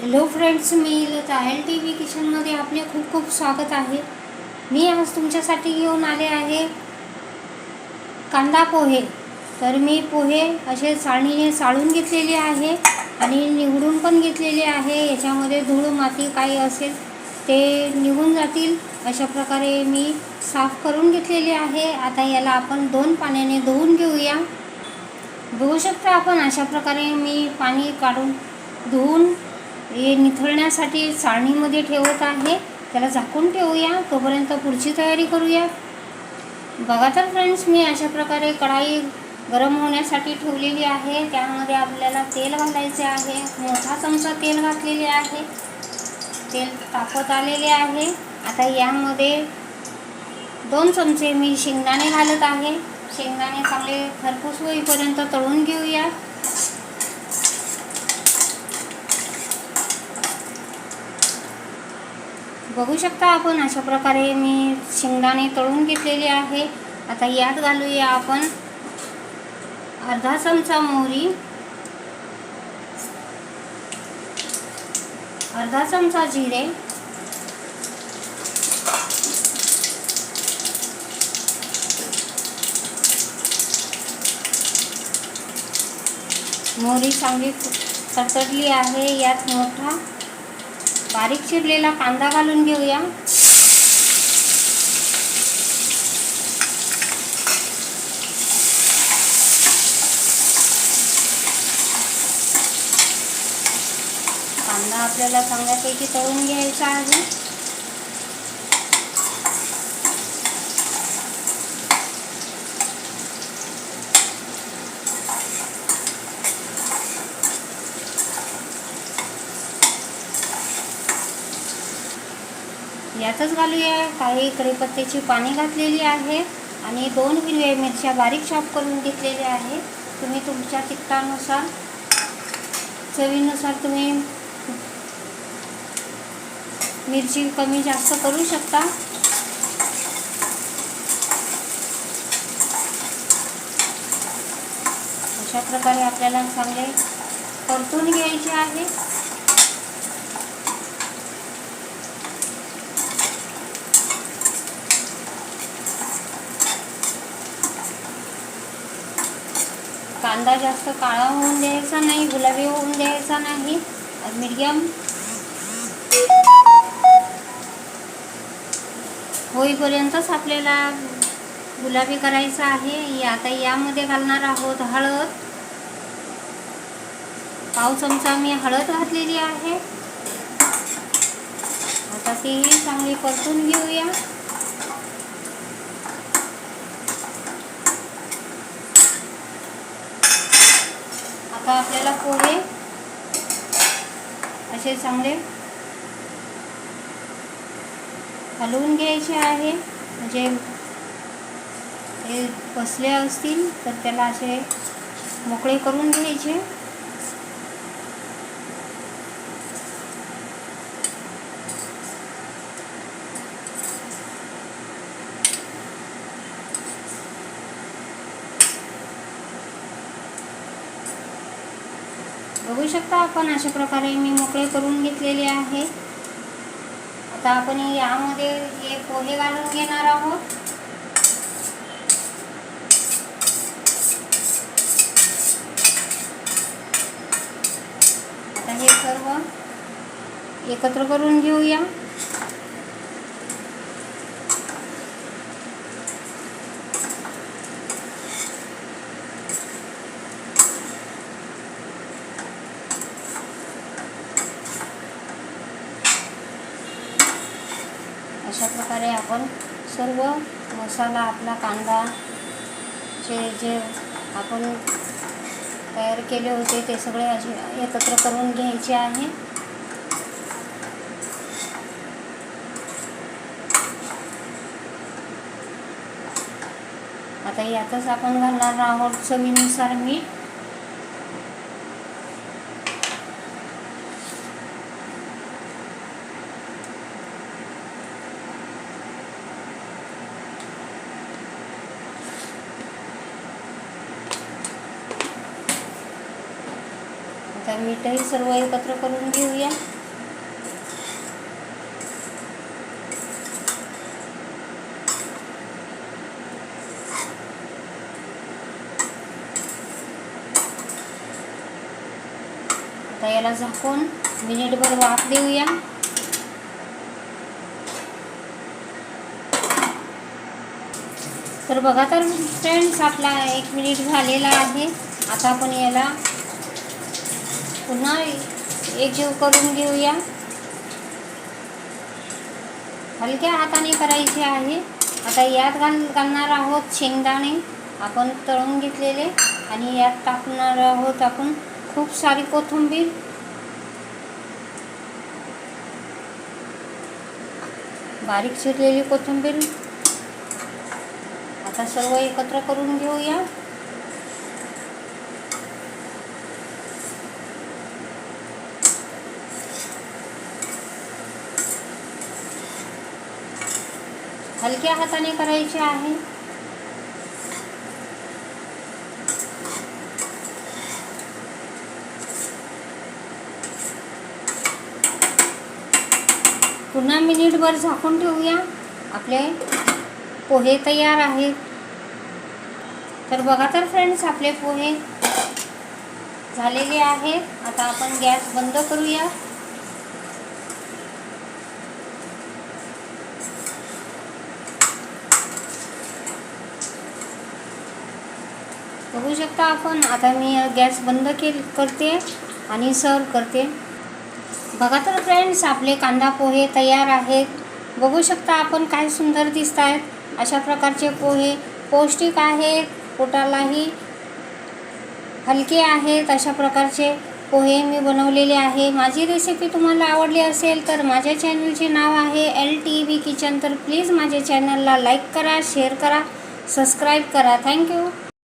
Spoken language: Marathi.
हॅलो फ्रेंड्स मी लता. एल टी व्ही किचनमध्ये आपले खूप खूप स्वागत आहे. मी आज तुमच्यासाठी घेऊन आले आहे कांदा पोहे. तर मी पोहे असे चाळणीने चाळून घेतलेले आहे आणि निवडून पण घेतलेले आहे. याच्यामध्ये धूळ माती काही असेल ते निघून जातील. अशा प्रकारे मी साफ करून घेतलेले आहे. आता याला आपण दोन पाण्याने धुवून घेऊया. धुवू शकता आपण? अशा प्रकारे मी पाणी काढून धुवून हे निथळण्यासाठी चाळणीमध्ये ठेवत आहे. त्याला झाकून ठेवूया. तोपर्यंत पुढची तयारी करूया. बघा तर फ्रेंड्स मी अशा प्रकारे कढाई गरम होण्यासाठी ठेवलेली आहे. त्यामध्ये आपल्याला तेल घालायचे आहे. मोठा चमचा तेल घातलेले आहे. तेल तापत आलेले आहे. आता यामध्ये दोन चमचे मी शेंगदाणे घालत आहे. शेंगदाणे चांगले खरपूस होईपर्यंत तळून घेऊया. बघू शकता आपण अशा प्रकारे मी शेंगदाणे तळून घेतलेले आहे. आता यात घालूया आपण अर्धा चमचा मोहरी. अर्धा चमचा जिरे. मोहरी चांगली तडतडली आहे यात मोठा बारीक चिरलेला कांदा घालून घेऊया. कांदा आपल्याला चांगल्यापैकी तळून घ्यायचा आहे. यातच घालूया. काही कढीपत्त्याची पाणी घातलेली आहे आणि दोन हिरव्या मिरच्या बारीक चॉप करून घेतलेल्या आहे. तुम्ही तुमच्या तिखटानुसार चवीनुसार तुम्ही मिरची कमी जास्त करू शकता. अशा प्रकारे आपल्याला चांगले परतून घ्यायचे आहे. कांदा जास्त काळा होऊन द्यायचा नाही गुलाबी होऊन द्यायचा नाही. मिडियम. होईपर्यंतच आपल्याला गुलाबी करायचा आहे. आता यामध्ये घालणार आहोत हळद. पाव चमचा मी हळद घातलेली आहे. आता तेही चांगली परतून घेऊया. आता आपल्याला पोहे असे चांगले हलवून घ्यायचे आहे. म्हणजे हे बसले असतील तर त्याला असे मोकळे करून घ्यायचे. बघू शकता आपण अशा प्रकारे मी मोकळे करून घेतलेले आहे. आता आपण यामध्ये हे पोहे घालून घेणार आहोत. आता हे सर्व एकत्र करून घेऊया. अशा प्रकारे आपण सर्व मसाला आपला कांदा जे जे आपण तयार केले होते ते सगळे असे एकत्र करून घ्यायचे आहे. आता यातच आपण घालणार आहोत चवीनुसार मीठ. आता मीठही सर्व एकत्र करून घेऊया. आता याला झाकून मिनिटभर वाफ देऊया. तर बघा तर फ्रेंड्स आपला एक मिनिट झालेला आहे. आता आपण याला पुन्हा एकजीव करून घेऊया. हलक्या हाताने करायचे आहे. आता यात घाल घालणार आहोत शेंगदाणे. आपण तळून घेतलेले आणि यात टाकणार आहोत आपण खूप सारी कोथिंबीर. बारीक चिरलेली कोथिंबीर. आता सर्व एकत्र करून घेऊया. हलक्या हाताने करायचे आहे. पुन्हा मिनिटभर झाकून ठेवूया. आपले पोहे तयार आहेत. तर बघा तर फ्रेंड्स आपले पोहे झालेले आहेत. आता आपण गॅस बंद करूया. बघू शकता आपण. आता मी गॅस बंद के करते आणि सर्व करते. बघा तर फ्रेंड्स आपले कांदा पोहे तयार आहेत. बघू शकता आपण काय सुंदर दिसत आहेत अशा प्रकारचे पोहे पौष्टिक आहेत. पोटालाही हलके आहेत. अशा प्रकारचे पोहे मी बनवलेले आहे. माझी रेसिपी तुम्हाला आवडली असेल तर माझ्या चॅनलचे नाव आहे एल टी व्ही किचन तर प्लीज माझ्या चॅनलला लाईक करा शेअर करा सबस्क्राईब करा. थँक्यू